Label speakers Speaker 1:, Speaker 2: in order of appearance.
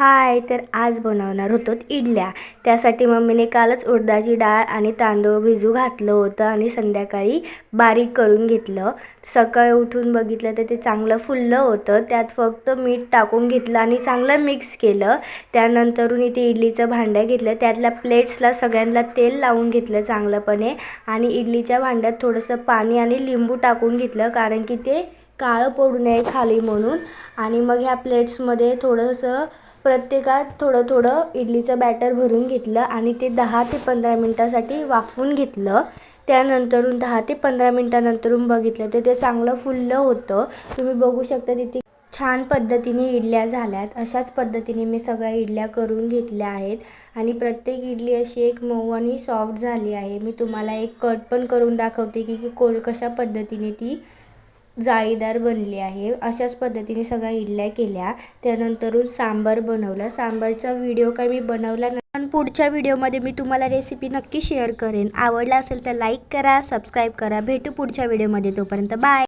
Speaker 1: हाय तर आज बनवणार होतो इडल्या. त्यासाठी मम्मीने कालच उडदाची डाळ आणि तांदूळ भिजू घातलं होतं आणि संध्याकाळी बारीक करून घेतलं. सकाळी उठून बघितलं तर ते चांगलं फुललं होतं. त्यात फक्त मीठ टाकून घेतलं आणि चांगलं मिक्स केलं. त्यानंतरून इथे इडलीचं भांडं घेतलं. त्यातल्या प्लेट्सला सगळ्यांना तेल लावून घेतलं चांगलंपणे. आणि इडलीच्या भांड्यात थोडंसं पाणी आणि लिंबू टाकून घेतलं कारण की ते काळं पडू नये खाली म्हणून. आणि मग ह्या प्लेट्समध्ये थोडंसं प्रत्येकात थोडं थोडं इडलीचं बॅटर भरून घेतलं आणि ते दहा ते पंधरा मिनटासाठी वाफवून घेतलं. त्यानंतरून दहा ते पंधरा मिनटानंतरून बघितलं तर ते चांगलं फुललं होतं. तुम्ही बघू शकता तिथे छान पद्धतीने इडल्या झाल्यात. अशाच पद्धतीने मी सगळ्या इडल्या करून घेतल्या आहेत. आणि प्रत्येक इडली अशी एक मऊ आणि सॉफ्ट झाली आहे. मी तुम्हाला एक कट पण करून दाखवते की की को कशा पद्धतीने ती जाळीदार बनली आहे. अशाच पद्धतीने सगळ्या इडल्या केल्या. त्यानंतरून सांबार बनवलं. सांबारचा व्हिडिओ काय मी बनवला नाही. पण पुढच्या व्हिडिओमध्ये मी तुम्हाला रेसिपी नक्की शेअर करेन. आवडला असेल तर लाईक करा सबस्क्राईब करा. भेटू पुढच्या व्हिडिओमध्ये तोपर्यंत. बाय